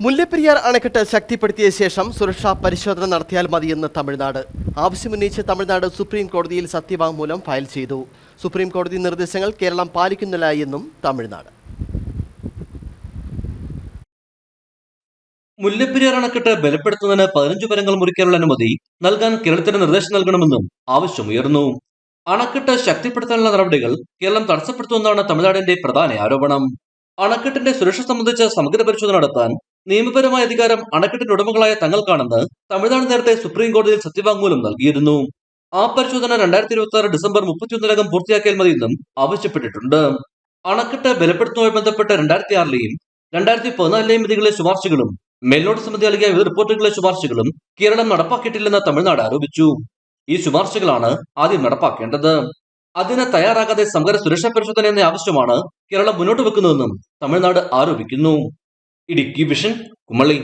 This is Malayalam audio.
മുല്ലപ്പെരിയാർ അണക്കെട്ട് ശക്തിപ്പെടുത്തിയ ശേഷം സുരക്ഷാ പരിശോധന നടത്തിയാൽ മതിയെന്ന് തമിഴ്നാട്. ആവശ്യമുന്നയിച്ച് തമിഴ്നാട് സുപ്രീം കോടതിയിൽ സത്യവാങ്മൂലം ഫയൽ ചെയ്തു. സുപ്രീം കോടതി നിർദ്ദേശങ്ങൾ കേരളം പാലിക്കുന്നില്ല എന്നും തമിഴ്നാട്. മുല്ലപ്പെരിയാർ അണക്കെട്ട് ബലപ്പെടുത്തുന്നതിന് പതിനഞ്ച് പരങ്ങൾ മുറിക്കാനുള്ള അനുമതി നൽകാൻ കേരളത്തിന് നിർദ്ദേശം നൽകണമെന്നും ആവശ്യമുയർന്നു. അണക്കെട്ട് ശക്തിപ്പെടുത്താനുള്ള നടപടികൾ കേരളം തടസ്സപ്പെടുത്തുമെന്നാണ് തമിഴ്നാടിന്റെ പ്രധാന ആരോപണം. അണക്കെട്ടിന്റെ സുരക്ഷ സംബന്ധിച്ച് സമഗ്ര പരിശോധന നടത്താൻ നിയമപരമായ അധികാരം അണക്കെട്ടിന്റെ ഉടമകളായ തങ്ങൾക്കാണെന്ന് തമിഴ്നാട് നേരത്തെ സുപ്രീം കോടതിയിൽ സത്യവാങ്മൂലം നൽകിയിരുന്നു. ആ പരിശോധന രണ്ടായിരത്തി ഇരുപത്തി ആറ് ഡിസംബർ മുപ്പത്തിയൊന്നിനകം പൂർത്തിയാക്കിയാൽ മതിയെന്നും ആവശ്യപ്പെട്ടിട്ടുണ്ട്. അണക്കെട്ട് ബലപ്പെടുത്തുന്നതുമായി ബന്ധപ്പെട്ട് രണ്ടായിരത്തി ആറിലെയും രണ്ടായിരത്തി പതിനാലിലെയും വിധികളിലെ ശുപാർശകളും മേൽനോട്ട സമിതി നൽകിയ വിവിധ റിപ്പോർട്ടുകളിലെ ശുപാർശകളും കേരളം നടപ്പാക്കിയിട്ടില്ലെന്ന് തമിഴ്നാട് ആരോപിച്ചു. ഈ ശുപാർശകളാണ് ആദ്യം നടപ്പാക്കേണ്ടത്. അതിന് തയ്യാറാകാതെ സമഗ്ര സുരക്ഷാ പരിശോധന എന്ന ആവശ്യമാണ് കേരളം മുന്നോട്ട് വെക്കുന്നതെന്നും തമിഴ്നാട് ആരോപിക്കുന്നു. ഇടുക്കി വിഷൻ കുമളി